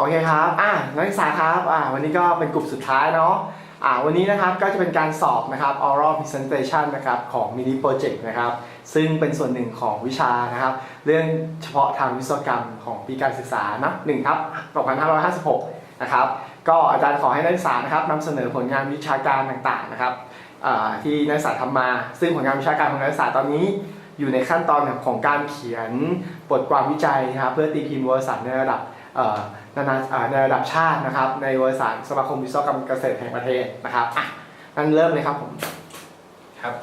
โอเคครับ อ่านักศึกษาครับ อ่า วันนี้ก็เป็นกลุ่มสุดท้ายเนาะ อ่า วันนี้นะครับ ก็จะเป็นการสอบนะครับ oral presentation นะครับ ของ mini project นะครับ ซึ่งเป็นส่วนหนึ่งของวิชานะครับ เรื่องเฉพาะทางวิศวกรรมของปีการศึกษานะหนึ่งครับ2556 นะครับ ก็อาจารย์ขอให้นักศึกษานะครับนำเสนอผลงานวิชาการต่างๆ นะครับ ที่นักศึกษาทำมา ซึ่งผลงานวิชาการของนักศึกษาตอนนี้อยู่ในขั้นตอนของการเขียนบทความวิจัยนะครับ เพื่อตีพิมพ์วารสารในระดับ นานาอ่าในระดับชาตินะครับ ในวารสารสมาคมวิศวกรรมเกษตรแห่งประเทศนะครับอะงั้นเริ่มเลยครับผมครับ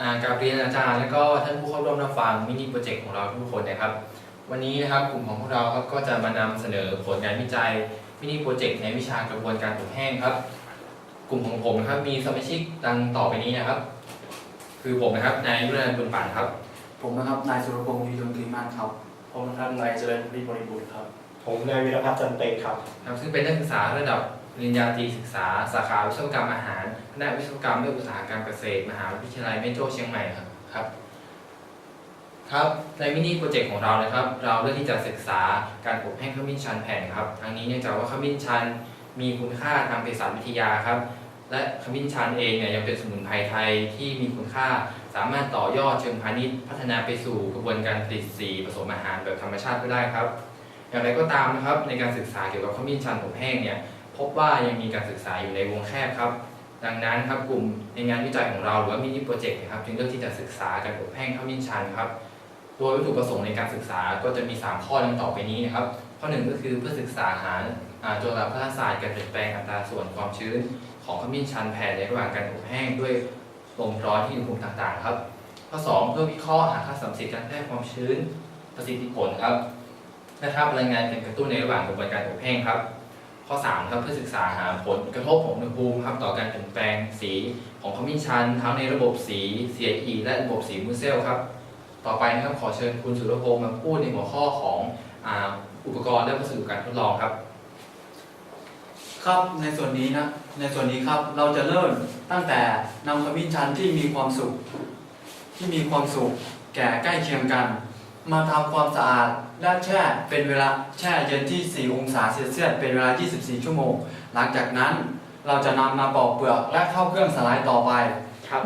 อ่ากราบเรียนอาจารย์และก็ท่านผู้เข้าร่วมรับฟังมินิโปรเจกต์ของเราทุกคนนะครับ วันนี้นะครับกลุ่มของพวกเราครับก็จะมานำเสนอผลงานวิจัยมินิโปรเจกต์ในวิชากระบวนการอบแห้งครับ กลุ่มของผมนะครับมีสมาชิกดังต่อไปนี้นะครับ คือผมนะครับนายยุรนันท์บุญป่านครับ ผมนะครับนายสุรพงศ์ยุยงคลีมานครับ ผมนะครับนายเจริญรีบริบูรณ์ครับ ผมนายวีรพัฒน์จันเตงครับ ครับซึ่งเป็นนักศึกษาระดับปริญญาตรีศึกษา สาขาวิศวกรรมอาหารคณะวิศวกรรมและอุตสาหกรรมเกษตร มหาวิทยาลัยแม่โจ้เชียงใหม่ครับครับ ครับในมินิโปรเจกต์ของเรานะครับ เราเลือกที่จะศึกษาการอบแห้งขมิ้นชันแผ่นครับทั้งนี้เนื่องจากว่าขมิ้นชันมีคุณค่าทางเภสัชวิทยาครับ และขมิ้นชันเองเนี่ยยังเป็นสมุนไพรไทยที่มีคุณค่าสามารถต่อยอดเชิงพาณิชย์ พัฒนาไปสู่กระบวนการผลิตสีผสมอาหารแบบธรรมชาติก็ได้ครับ อย่างไรก็ตามนะครับในการศึกษาเกี่ยวกับขมิ้นชันอบแห้งเนี่ยพบว่ายังมีการศึกษาอยู่ในวงแคบครับ ดังนั้นครับกลุ่มในงานวิจัยของเราหรือว่ามินิโปรเจกต์นะครับจึงเลือกที่จะศึกษาการอบแห้งขมิ้นชันครับโดยวัตถุประสงค์ในการศึกษาก็จะมี 3 ข้อดังต่อไปนี้นะครับข้อหนึ่งก็คือเพื่อศึกษาหาอ่าโจรพัฒศาสตร์การเปลี่ยนแปลงอัตราส่วนความชื้นของขมิ้นชันแผ่นในระหว่างการอบแห้งด้วย ลมร้อนที่อุณหภูมิต่างๆครับ ข้อสองเพื่อวิเคราะห์หาค่าสัมพันธ์การแพร่ความชื้นประสิทธิผลครับนะครับพลังงานเป็นกระตุ้นในระหว่างกระบวนการอบแห้งครับ ข้อ 3 ครับเพื่อศึกษาหาผลกระทบของอุณหภูมิครับต่อการเปลี่ยนแปลงสีของขมิ้นชันทั้งในระบบสี CIE และระบบสีมูเซลครับต่อไปนะครับขอเชิญคุณสุรพงศ์มาพูดในหัวข้อของอ,อุปกรณ์และวัสดุการทดลองครับ ครับในส่วนนี้นะในส่วนนี้ครับเราจะเริ่มตั้งแต่นำขมิ้นชันที่มีความสุข ที่มีความสุข แก่ใกล้เคียงกัน มาทำความสะอาดและแช่เป็นเวลาแช่เย็นที่ 4 องศาเซลเซียสเป็นเวลา 24 ชั่วโมง หลังจากนั้นเราจะนำมาปอกเปลือกและเข้าเครื่องสลายต่อไปครับ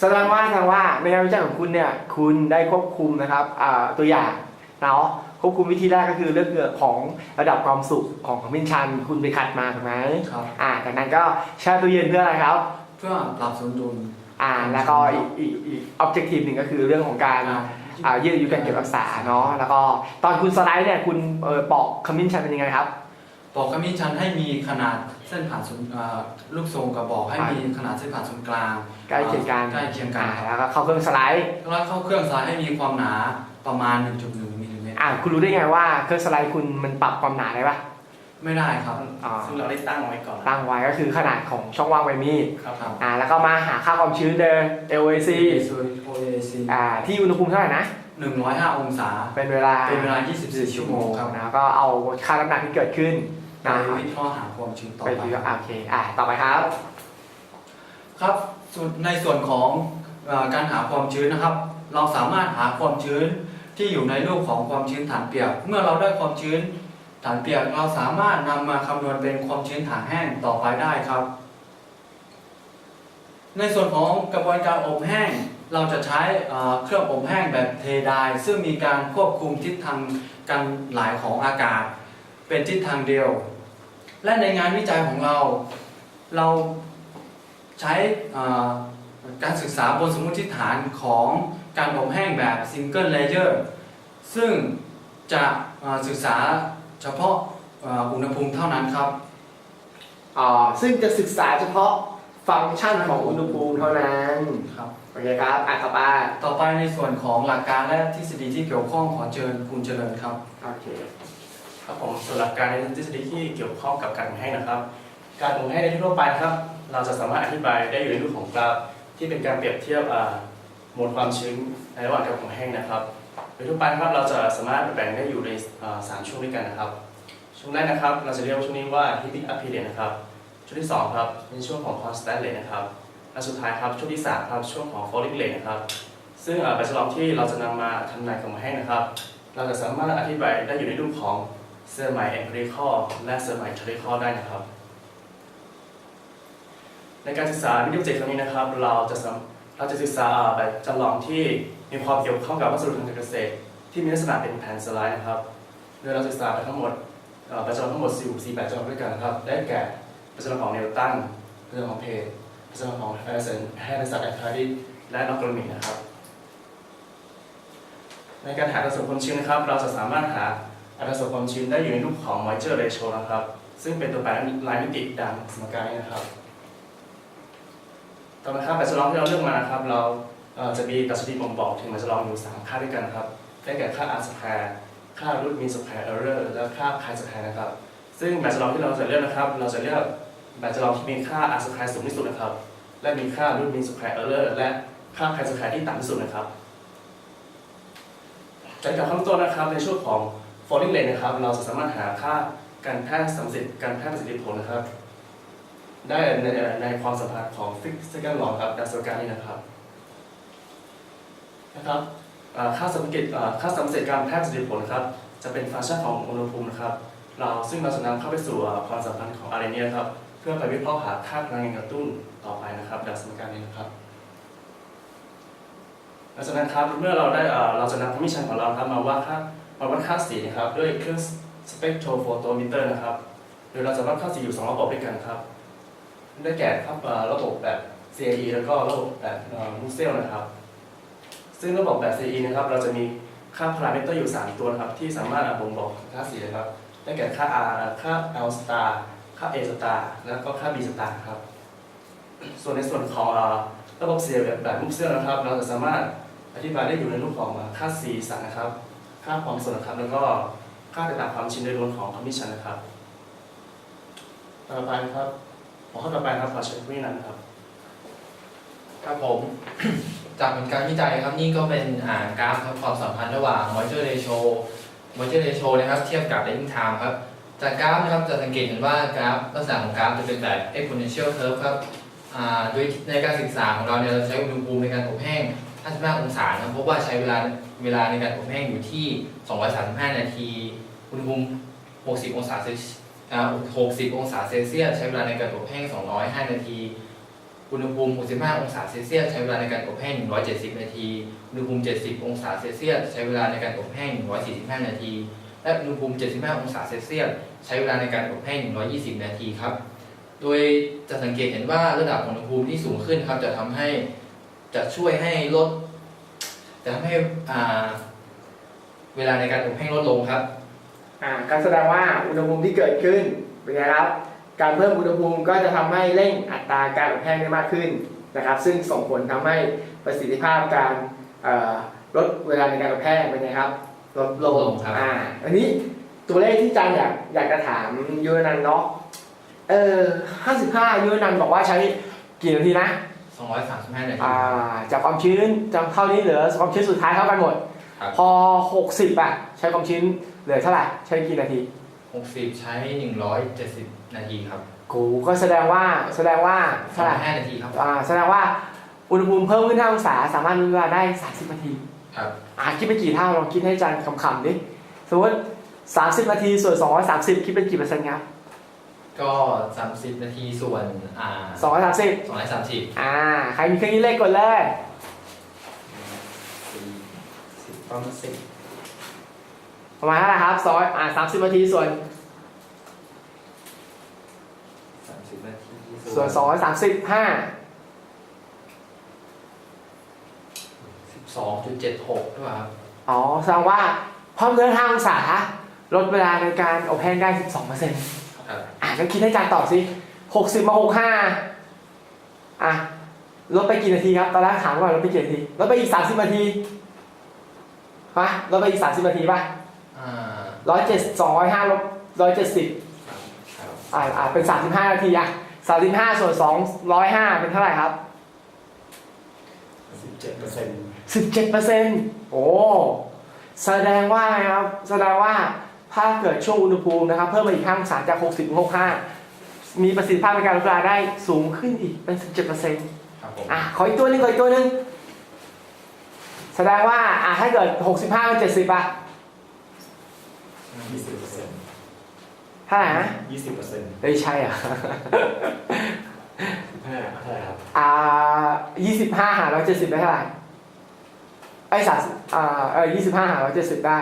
แสดงว่าแสดงว่าในงานวิจัยของคุณเนี่ยคุณได้ควบคุมนะครับอ่าตัวอย่างเนาะ ควบคุมวิธีแรกก็คือเรื่องเกี่ยวของระดับความสุขของขมิ้นชัน คุณไปคัดมาถูกไหมครับ อ่าจากนั้นก็แช่ตู้เย็นเพื่ออะไรครับ เพื่อปรับสมดุลอ่าแล้วก็อีกอีกอีกออบเจกตีฟหนึ่งก็คือเรื่องของการอ่ายืดอายุการเก็บรักษาเนาะแล้วก็ตอนคุณสไลด์เนี่ยคุณเออปอกขมิ้นชันเป็นยังไงครับ ปอกขมิ้นชันให้มีขนาดเส้นผ่านศูนย์อ่าลูกทรงกระบอกให้มีขนาดเส้นผ่านศูนย์กลางใกล้เคียงกันใกล้เคียงกันอ่าแล้วก็เข้าเครื่องสไลด์แล้วเข้าเครื่องสลายให้มีความหนาประมาณ 1.1มิลลิเมตร อ่าคุณรู้ได้ไงว่าเครื่องสไลด์คุณมันปรับความหนาได้ปะไม่ได้ครับอ่าซึ่งเราได้ตั้งไว้ก่อนตั้งไว้ก็คือขนาดของช่องว่างใบมีดครับครับอ่าแล้วก็มาหาค่าความชื้นเดิม LAC OAC อ่าที่อุณหภูมิเท่าไหร่นะ105 องศา เป็นเวลาเป็นเวลา 24 ชั่วโมงครับนะก็เอาค่าน้ำหนักที่เกิดขึ้นไปนะวิเคราะห์หาความชื้นต่อไปไปดูอ่าโอเคอ่าต่อไปครับ ครับส่วนในส่วนของเอ่อการหาความชื้นนะครับ เราสามารถหาความชื้น ที่อยู่ในรูปของความชื้นฐานเปียก เมื่อเราได้ความชื้นฐานเปียกเราสามารถนำมาคำนวณเป็นความชื้นฐานแห้งต่อไปได้ครับ ในส่วนของกระบวนการอบแห้ง เราจะใช้เครื่องอบแห้งแบบเทไดายซึ่งมีการควบคุมทิศทางการไหลของอากาศ เป็นทิศทางเดียว และในงานวิจัยของเรา เราใช้การศึกษาบนสมมติฐานของ การอบแห้งแบบซิงเกิลเลเยอร์ซึ่งจะเอ่อศึกษาเฉพาะเอ่ออุณหภูมิเท่านั้นครับอ่าซึ่งจะศึกษาเฉพาะฟังก์ชันของอุณหภูมิเท่านั้นครับโอเคครับอะต่อไปต่อไปในส่วนของหลักการและทฤษฎีที่เกี่ยวข้องขอเชิญคุณเจริญครับ โอเค ครับผมส่วนหลักการในทฤษฎีที่เกี่ยวข้องกับการอบแห้งนะครับ การอบแห้งในทั่วไปนะครับ เราจะสามารถอธิบายได้อยู่ในรูปของกราฟที่เป็นการเปรียบเทียบ อ่ามวลความชื้นในระหว่างการอบแห้งนะครับโดยทั่วไปนะครับเราจะสามารถแบ่งได้อยู่ในสามช่วงด้วยกันนะครับ ช่วงแรกนะครับ เราจะเรียกช่วงนี้ว่า heating up period นะครับ ช่วงที่สองครับเป็นช่วงของ constant rate นะครับและสุดท้ายครับช่วงที่สามครับช่วงของ falling rate นะครับ ซึ่งเอ่อปัจจุบันที่เราจะนำมาทำนายความแห้งนะครับ เราจะสามารถอธิบายได้อยู่ในรูปของเซอร์ไมเอ็มริคอและเซอร์ไมทริคอได้นะครับ ในการศึกษาวิดีโอเจกต์ครั้งนี้นะครับ เราจะสำ เราจะศึกษาแบบจำลองที่มีความเกี่ยวข้องกับวัสดุทางการเกษตร ที่มีลักษณะเป็นแผ่นสไลด์นะครับโดยเราศึกษาไปทั้งหมดเอ่อแบบจำทั้งหมด4 4แบบจำลองด้วยกันนะครับ ได้แก่แบบจำลองของนิวตันเรื่องของเพจแบบจำลองของแฮร์ริสันแฮร์ริสันแอนคาริและนอกกรณีนะครับ ในการหาอัตราส่วนความชื้นนะครับ เราจะสามารถหาอัตราส่วนความชื้นได้อยู่ในรูปของ moisture ratio นะครับ ซึ่งเป็นตัวแปรลายมิติดังสมการนี้นะครับ ต่อมาครับแบบจำลองที่เราเลือกมานะครับ เราเจะมีดัชนีบ่งบอกถึงแบบจำลองอยู่ 3 ค่าด้วยกันครับ ได้แก่ค่า r square ค่า root mean square error และค่า chi square นะครับ ซึ่งแบบจำลองที่เราจะเลือกนะครับ เราจะเลือกแบบจำลองที่มีค่า r square สูงที่สุดนะครับ และมีค่า root mean square error และค่า chi square ที่ต่ำที่สุดนะครับ จากจากข้างต้นนะครับในช่วงของ falling rate นะครับ เราจะสามารถหาค่าการแพร่สัมสิทธิ์การแพร่ประสิทธิผลนะครับ ได้ในในความสัมพันธ์ของ fixed second law ครับดัชนีการนี้นะครับนะครับค่าสมกิจอ่าค่าสัมสิทธิ์การแพร่ประสิทธิผลครับจะเป็นฟังก์ชันของอุณหภูมินะครับ เราซึ่งเราจะนำเข้าไปสู่ความสัมพันธ์ของอะไรนี้นะครับเพื่อไปวิเคราะห์หาค่าพลังงานกระตุ้นต่อไปนะครับดัชนีการนี้นะครับหลังจากนั้นครับเมื่อเราได้เราจะนำพมิชันของเราครับมาวัดค่ามาวัดค่าสีนะครับด้วยเครื่องสเปกโทรโฟโตมิเตอร์นะครับโดยเราจะวัดค่าสีอยู่สองระบบด้วยกันครับ ได้แก่ครับระบบแบบ CAE แล้วก็ระบบแบบมูเซลนะครับ ซึ่งระบบแบบ CAE นะครับ เราจะมีค่าพารามิเตอร์อยู่ 3 ตัวนะครับ ที่สามารถบ่งบอกค่าสีนะครับ ได้แก่ค่า R ค่า L star ค่า A star แล้วก็ค่า B star ครับ ส่วนในส่วนของระบบ CAE แบบแบบมูเซลนะครับ เราจะสามารถอธิบายได้อยู่ในรูปของค่าสีสันนะครับ ค่าความสดนะครับ แล้วก็ค่าระดับความชื้นโดยรวมของคอมมิชชั่นนะครับ ต่อไปนะครับ หัวข้อต่อไปครับขอเชิญคุณนันนะครับ ครับผม จากผลการวิจัยครับนี่ก็เป็นอ่ากราฟครับความสัมพันธ์ระหว่าง moisture ratio moisture ratio นะครับเทียบกับ living time ครับ จากกราฟนะครับจะสังเกตเห็นว่ากราฟลักษณะของกราฟจะเป็นแบบ exponential curve ครับโดยในการศึกษาของเราเนี่ยเราใช้อุณหภูมิในการอบแห้ง 55 องศานะครับพบว่าใช้เวลาเวลาในการอบแห้งอยู่ที่ 235 นาที อุณหภูมิ 60 องศา 60 องศาเซลเซียสใช้เวลาในการอบแห้ง 205 นาที อุณหภูมิ 65 องศาเซลเซียสใช้เวลาในการอบแห้ง 170 นาที อุณหภูมิ 70 องศาเซลเซียสใช้เวลาในการอบแห้ง 145 นาที และอุณหภูมิ 75 องศาเซลเซียสใช้เวลาในการอบแห้ง 120 นาทีครับ โดยจะสังเกตเห็นว่าระดับอุณหภูมิที่สูงขึ้นครับจะทำให้จะช่วยให้ลดจะทำให้เวลาในการอบแห้งลดลงครับ อ่าก็แสดงว่าอุณหภูมิที่เกิดขึ้นเป็นไงครับ การเพิ่มอุณหภูมิก็จะทำให้เร่งอัตราการอบแห้งได้มากขึ้นนะครับ ซึ่งส่งผลทำให้ประสิทธิภาพการเอ่อลดเวลาในการอบแห้งเป็นไงครับลดลลดลงงครับอ่าอันนี้ตัวเลขที่อาจารย์อยากอยากจะถามยูนันเนาะเออ55ยูนันบอกว่าใช้กี่นาทีนะ235นาทีอ่าจากความชื้นจากเท่านี้เหลือความชื้นสุดท้ายเท่ากันหมดครับพอ60อะใช้ความชื้น เหลือเท่าไหร่ใช้กี่นาที 60 ใช้ 170 นาทีครับกูก็แสดงว่าแสดงว่าเท่าไหร่5นาทีครับ อ่าแสดงว่าอุณหภูมิเพิ่มขึ้น5องศาสามารถมีเวลาได้ 30 นาที ครับ อ่าคิดเป็นกี่เท่าลองคิดให้อาจารย์ขำๆดิสมมติ 30 นาทีส่วน230 คิดเป็นกี่เปอร์เซ็นต์ครับก็ 30 นาทีส่วนอ่า230 230 อ่าใครมีเครื่องคิดเลขกดเลยสิบประมาณสิบ ประมาณเท่าไหร่ครับซอยอ่า30นาทีส่วนสามสิบนาทีส่วน235 12.76ด้วยครับอ๋อแสดงว่าเพิ่มขึ้น5องศาลดเวลาในการอบแห้งได้12%ครับอะงั้นคิดให้อาจารย์ตอบสิ60มา65อะลดไปกี่นาทีครับตอนแรกถามก่อนลดไปกี่นาทีลดไปอีก30นาทีปะลดไปอีก30นาทีป่ะอ่า ร้อยเจ็ดสองร้อยห้าลบร้อยเจ็ดสิบครับอ่าอ่าเป็น35นาทีอะ35ส่วน205เป็นเท่าไหร่ครับสิบเจ็ดเปอร์เซ็นต์17เปอร์เซ็นต์โอ้แสดงว่าไงครับแสดงว่าถ้าเกิดช่วงอุณหภูมินะครับ เพิ่มมาอีก5องศาจาก60ถึง65มีประสิทธิภาพในการลดเวลาได้สูงขึ้นอีกเป็น17เปอร์เซ็นต์ครับผมอะขออีกตัวหนึงขออีกตัวหนึงแสดงว่าอะถ้าเกิด65เป็น70อะ ยี่สิบเปอร์เซ็นต์เท่าไหร่นะยี่สิบเปอร์เซ็นต์เฮ้ยใช่อะห้าเท่าไหร่ครับอ่ายี่สิบห้าหารร้อยเจ็ดสิบได้เท่าไหร่ไอ้สามอ่าเออยี่สิบห้าหารร้อยเจ็ดสิบได้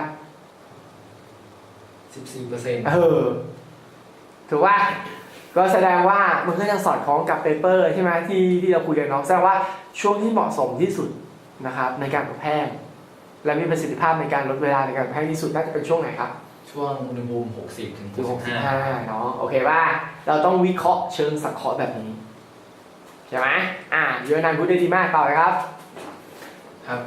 สิบสี่เปอร์เซ็นต์เออ ถือว่าก็แสดงว่ามันก็ยังสอดคล้องกับเปเปอร์ใช่ไหมที่ที่เราคุยกันเนาะแสดงว่าช่วงที่เหมาะสมที่สุดนะครับในการอบแห้งและมีประสิทธิภาพในการลดเวลาในการอบแห้งที่สุดน่าจะเป็นช่วงไหนครับ ช่วงอุณหภูมิหกสิบถึงคือหกสิบห้า65เนาะโอเคว่าเราต้องวิเคราะห์เชิงสังเคราะห์แบบนี้ ใช่ไหมอ่าเยอะนันพูดได้ดีมากต่อเลยครับ ครับ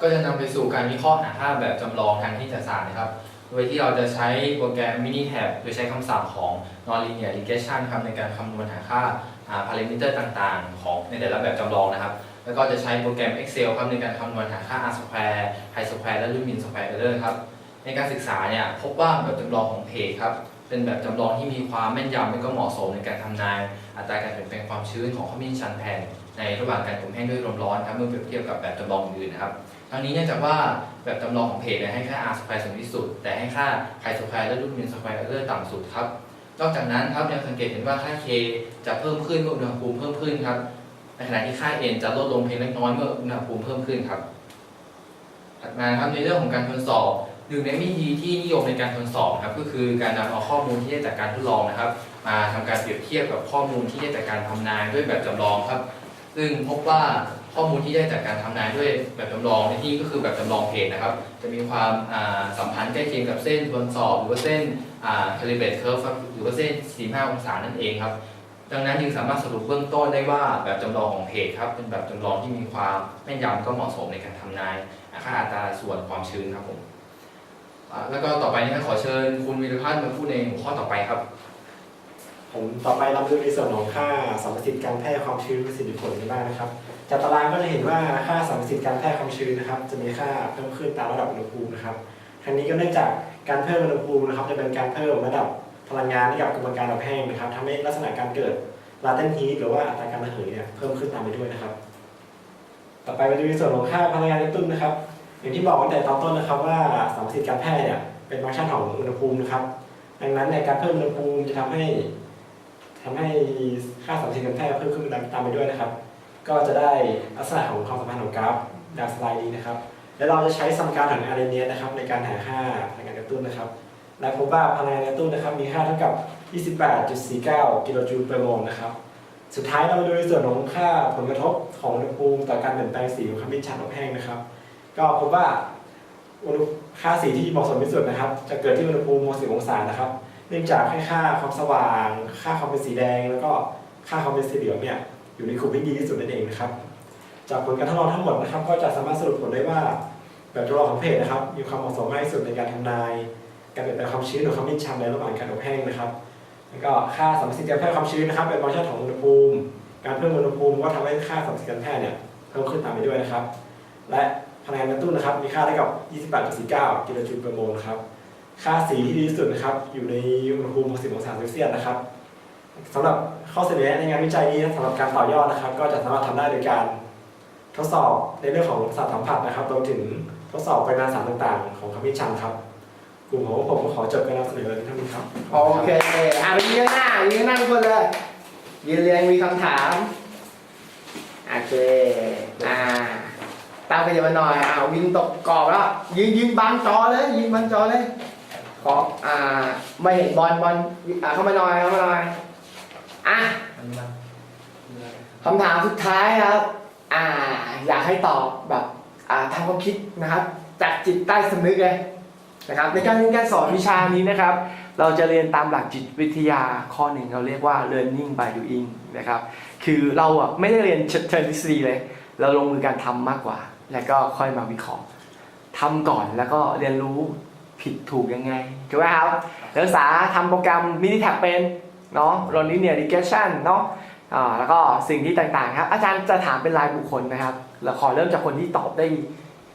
ก็จะนำไปสู่การวิเคราะห์หาค่าแบบจำลองทางที่ศาสตร์นะครับ โดยที่เราจะใช้โปรแกรม Minitab โดยใช้คำสั่งของ nonlinear regression ครับในการคำนวณหาค่าอ่า parameter ต่างๆ ของในแต่ละแบบจำลองนะครับ แล้วก็จะใช้โปรแกรม Excel ครับในการคำนวณหาค่า r square pi square และ root mean square error ครับ ในการศึกษาเนี่ยพบว่าแบบจำลองของเพจครับเป็นแบบจำลองที่มีความแม่นยำและก็เหมาะสมในการทำนายอัตราการเปลี่ยนแปลงความชื้นของข้อมูลชันแผ่นในระหว่างการอบแห้งด้วยลมร้อนครับเมื่อเปรียบเทียบกับแบบจำลองอื่นนะครับทั้งนี้เนื่องจากว่าแบบจำลองของเพจเนี่ยให้ค่า r square สูงที่สุด แต่ให้ค่า pi square และ root mean square error ต่ำสุดครับนอกจากนั้นครับยังสังเกตเห็นว่าค่า k จะเพิ่มขึ้นเมื่ออุณหภูมิเพิ่มขึ้นครับในขณะที่ค่า n จะลดลงเพียงเล็กน้อยเมื่ออุณหภูมิเพิ่มขึ้นครับถัดมาครับในเรื่องของการทดสอบ หนึ่งในวิธีที่นิยมในการทดสอบครับก็คือการนำเอาข้อมูลที่ได้จากการทดลองนะครับ มาทำการเปรียบเทียบกับข้อมูลที่ได้จากการทำนายด้วยแบบจำลองครับ ซึ่งพบว่าข้อมูลที่ได้จากการทำนายด้วยแบบจำลองในที่นี้ก็คือแบบจำลองเพจนะครับ จะมีความสัมพันธ์ใกล้เคียงกับเส้นทดสอบ หรือว่าเส้นคาลิเบตเคอร์ฟหรือว่าเส้น 45 องศานั่นเองครับ ดังนั้นจึงสามารถสรุปเบื้องต้นได้ว่าแบบจำลองของเพจครับเป็นแบบจำลองที่มีความแม่นยำก็เหมาะสมในการทำนายค่าอัตราส่วนความชื้นครับผม แล้วก็ต่อไปนี้ขอเชิญคุณวิรพัฒน์มาพูดในหัวข้อต่อไปครับ ผมต่อไปเรามาดูในส่วนของค่าสัมประสิทธิ์การแพร่ความชื้นประสิทธิผลกันบ้างนะครับ จากตารางก็จะเห็นว่าค่าสัมประสิทธิ์การแพร่ความชื้นนะครับ จะมีค่าเพิ่มขึ้นตามระดับอุณหภูมินะครับทั้งนี้ก็เนื่องจากการเพิ่มอุณหภูมินะครับ จะเป็นการเพิ่มระดับพลังงานให้กับกระบวนการอบแห้งนะครับทำให้ลักษณะการเกิดลาเทนฮีหรือว่าอัตราการระเหยเนี่ยเพิ่มขึ้นตามไปด้วยนะครับ ต่อไปมาดูในส่วนของค่าพลังงานกระตุ้นนะครับ อย่างที่บอกตั้งแต่ตอนต้นนะครับว่าสัมประสิทธิ์การแพร่เนี่ยเป็นฟังก์ชันของอุณหภูมินะครับ ดังนั้นในการเพิ่มอุณหภูมิจะทำให้ทำให้ค่าสัมประสิทธิ์การแพร่เพิ่มขึ้นตามไปด้วยนะครับ ก็จะได้ลักษณะของความสัมพันธ์ของกราฟดาวสไลด์นี้นะครับ และเราจะใช้สมการของอาร์เรเนียนะครับ ในการหาค่าพลังงานกระตุ้นนะครับและพบว่าพลังงานกระตุ้นนะครับ มีค่าเท่ากับ 28.49 กิโลจูลเปอร์โมลนะครับสุดท้ายเรามาดูในส่วนของค่าผลกระทบของอุณหภูมิต่อการเปลี่ยนแปลงสีของขมิ้นชันอบแห้งนะครับ ก็พบว่าอุณหค่าสีที่เหมาะสมที่สุดนะครับ จะเกิดที่อุณหภูมิ 60 องศานะครับ เนื่องจากให้ค่าความสว่าง ค่าความเป็นสีแดง แล้วก็ค่าความเป็นสีเหลืองเนี่ยอยู่ในกลุ่มที่ดีที่สุดนั่นเองนะครับ จากผลการทดลองทั้งหมดนะครับ ก็จะสามารถสรุปผลได้ว่าแบบทดลองของเพจนะครับ มีความเหมาะสมมากที่สุดในการทำนาย การเปลี่ยนแปลงความชื้นหรือความนิ่งชันในระหว่างการอบแห้งนะครับ แล้วก็ค่าสัมประสิทธิ์การแพร่ความชื้นนะครับเป็นฟังก์ชันของอุณหภูมิ การเพิ่มอุณหภูมิก็ทำให้ค่าสัมประสิทธิ์การแพร่เนี่ยเพิ่มขึ้นตามไปด้วยนะครับ และ พลังงานกระตุ้นนะครับ มีค่าเท่ากับ 28.49 กิโลจูลเปอร์โมลนครับค่าสีที่ดีที่สุดนะครับ อยู่ในอุณหภูมิ 60 องศาเซลเซียสนะครับสำหรับข้อเสนอในงานวิจัยนี้สำหรับการต่อยอดนะครับ ก็จะสามารถทำได้โดยการทดสอบในเรื่องของสัตว์สัมผัสนะครับรวมถึงทดสอบปริมาณสารต่างๆ ของขมิ้นชันครับกลุ่มของผมก็ขอจบการนำเสนอเท่านี้ครับ โอเค อะไปยืนหน้ายืนหน้าทุกคนเลยยืนเรียงมีคำถาม โอเค อ่า ตามกันอย่ามาหน่อยอ่าวินตกกรอบแล้วยืนยืนบังจอเลยยืนบังจอเลยขออ่าไม่เห็นบอลบอลอ่าเข้ามาหน่อยเข้ามาหน่อยอะคำถามสุดท้ายครับ อ่า อยากให้ตอบแบบอ่าทางความคิดนะครับ จากจิตใต้สำนึกเลยนะครับ ในการเรียนการสอนวิชานี้นะครับ เราจะเรียนตามหลักจิตวิทยาข้อหนึ่งเราเรียกว่า learning by doing นะครับ คือเราอะไม่ได้เรียนเชิงทฤษฎีเลย เราลงมือการทำมากกว่า แล้วก็ค่อยมาวิเคราะห์ทำก่อนแล้วก็เรียนรู้ผิดถูกยังไงถูกไหมครับนักศึกษาทำโปรแกรม Minitab เป็นเนาะ Linear Regression เนาะอ่าแล้วก็สิ่งที่ต่างๆครับอาจารย์จะถามเป็นรายบุคคลนะครับเราขอเริ่มจากคนที่ตอบได้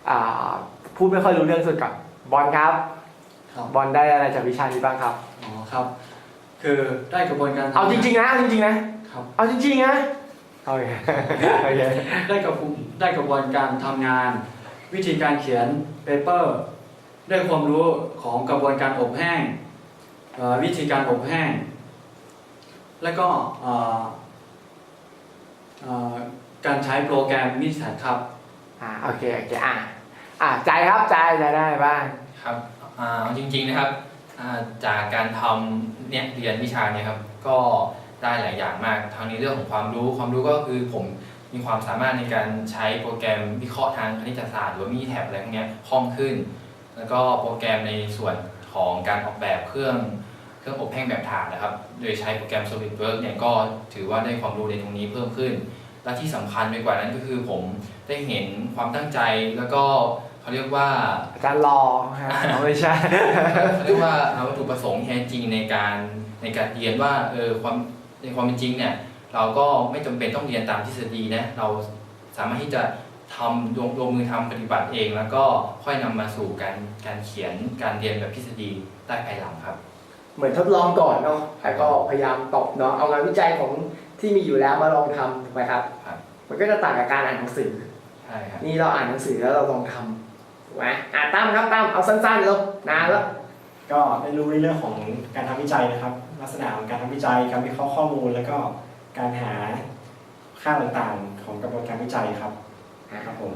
อ่าพูดไม่ค่อยรู้เรื่องสุดก่อนบอลครับครับบอลได้อะไรจากวิชานี้บ้างครับ อ๋อครับ คือได้กระบวนการทำเอาจริงๆนะเอาจริงๆนะครับ เอาจริงๆนะ โอเคโอเคได้กระบวนได้กระบวนการทำงาน วิธีการเขียนเปเปอร์ได้ความรู้ของกระบวนการอบแห้งอ่อวิธีการอบแห้ง และก็อ่าอ่าการใช้โปรแกรมมิสัยครับอ่าโอเคโอเคอะอะใจครับใจใจได้บ้างครับอ่าจริง ๆนะครับอ่าจากการทำเนี่ยเรียนวิชาเนี่ยครับ ก็ ได้หลายอย่างมากทั้งในเรื่องของความรู้ ความรู้ก็คือผมมีความสามารถในการใช้โปรแกรมวิเคราะห์ทางคณิตศาสตร์หรือว่ามีแท็บอะไรพวกเนี้ยคล่องขึ้น แล้วก็โปรแกรมในส่วนของการออกแบบเครื่องเครื่องอบแห้งแบบถ่านนะครับ โดยใช้โปรแกรม SolidWorks เนี่ยก็ถือว่าได้ความรู้ในตรงนี้เพิ่มขึ้น และที่สำคัญไปกว่านั้นก็คือผมได้เห็นความตั้งใจแล้วก็เขาเรียกว่าอาจารย์รอฮะอ๋อไม่ใช่เขาเรียกว่าเอาวัตถุประสงค์แท้จริงในการในการเรียนว่าเออความ ในความเป็นจริงเนี่ยเราก็ไม่จำเป็นต้องเรียนตามทฤษฎีนะเราสามารถที่จะทำลงลงมือทำปฏิบัติเอง แล้วก็ค่อยนำมาสู่การการเขียนการเรียนแบบทฤษฎีได้ภายหลังครับ เหมือนทดลองก่อนเนาะแล้วก็พยายามตอบเนาะเอางานวิจัยของที่มีอยู่แล้วมาลองทำถูกไหมครับครับมันก็จะต่างกับการอ่านหนังสือใช่ครับนี่เราอ่านหนังสือแล้วเราลองทำถูกไหมอะตั้มครับตั้มเอาสั้นๆเลยนานแล้ว ก็ได้รู้ในเรื่องของการทำวิจัยนะครับ ลักษณะของการทำวิจัย การวิเคราะห์ข้อมูล แล้วก็การหาค่าต่างๆของกระบวนการวิจัยครับนะครับผม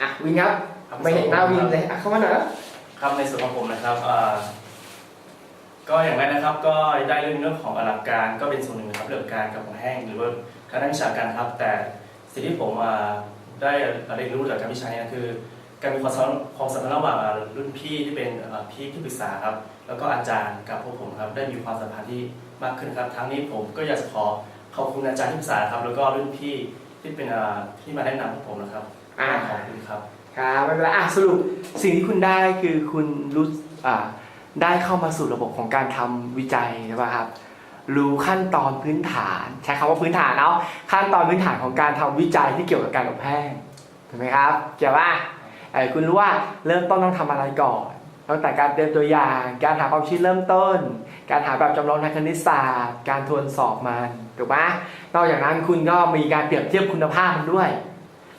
อะวินครับไม่เห็นหน้าวินเลยอะเข้ามาหน่อยนะครับในส่วนของผมนะครับอ่าก็อย่างแรกนะครับก็ได้เรื่องเรื่องของหลักการก็เป็นส่วนหนึ่งนะครับเรื่องการกับของแห้งหรือว่าการด้านวิชาการครับ แต่สิ่งที่ผมอ่าได้เรียนรู้จากการวิชานี้คือ การมีความสัมพันธ์ความสัมพันธ์ระหว่างอ่ารุ่นพี่ที่เป็นอ่าพี่ที่ปรึกษาครับ แล้วก็อาจารย์กับพวกผมครับได้มีความสัมพันธ์ที่มากขึ้นครับทั้งนี้ผมก็อยากจะขอขอบคุณอาจารย์ที่ปรึกษาครับ แล้วก็รุ่นพี่ที่เป็นอ่าที่มาแนะนำพวกผมนะครับอ่าขอบคุณครับครับไม่เป็นไรอะสรุปสิ่งที่คุณได้คือคุณรู้อ่าได้เข้ามาสู่ระบบของการทำวิจัยใช่ป่ะครับรู้ขั้นตอนพื้นฐาน ใช้คำว่าพื้นฐานเนาะขั้นตอนพื้นฐานของการทำวิจัยที่เกี่ยวกับการอบแห้งถูกไหมครับเกี่ยวว่าเอ่อ คุณรู้ว่าเริ่มต้นต้องทำอะไรก่อนตั้งแต่การเตรียมตัวอย่าง การหาความชื้เริ่มต้น การหาแบบจำลองทางคณิตศาสตร์ การทวนสอบมันถูกไหมนอกจากนั้นคุณก็มีการเปรียบเทียบคุณภาพมันด้วย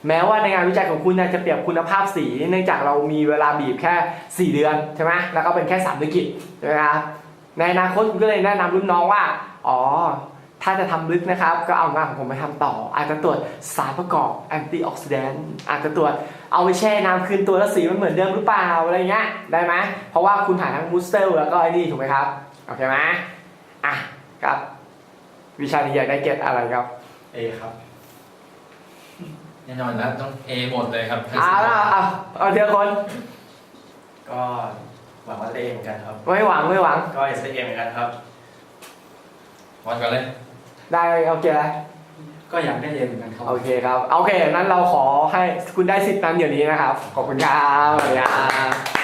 แม้ว่าในงานวิจัยของคุณจะเปรียบคุณภาพสี เนื่องจากเรามีเวลาบีบแค่ 4 เดือนใช่ไหมแล้วก็เป็นแค่3ธุรกิจใช่ไหมครับในอนาคตคุณก็เลยแนะนำรุ่นน้องว่า อ๋อ ถ้าจะทำลึกนะครับ ก็เอางานของผมไปทำต่อ อาจจะตรวจสารประกอบแอนตี้ออกซิแดนต์อาจจะตรวจ เอาไปแช่น้ำคืนตัวแล้วสีมันเหมือนเดิมหรือเปล่าอะไรเงี้ยได้ไหมเพราะว่าคุณหาทั้งมูสเตลแล้วก็ไอ้นี่ถูกไหมครับโอเคไหมอะครับ วิชานี้อยากได้เกรดอะไรครับเอครับแน่นอนแล้วต้อง A หมดเลยครับเอาละเอาเอาเทียละคนก็หวังว่าจะได้เองเหมือนกันครับ ไม่หวังไม่หวังก็อยากจะได้เองเหมือนกันครับ วัดกันเลยได้โอเคไหม ก็อยากได้เรียนเหมือนกันครับ โอเคครับ โอเค นั้นเราขอให้คุณได้สิทธิ์นั้นเดี๋ยวนี้นะครับ ขอบคุณครับสวัสดีครับ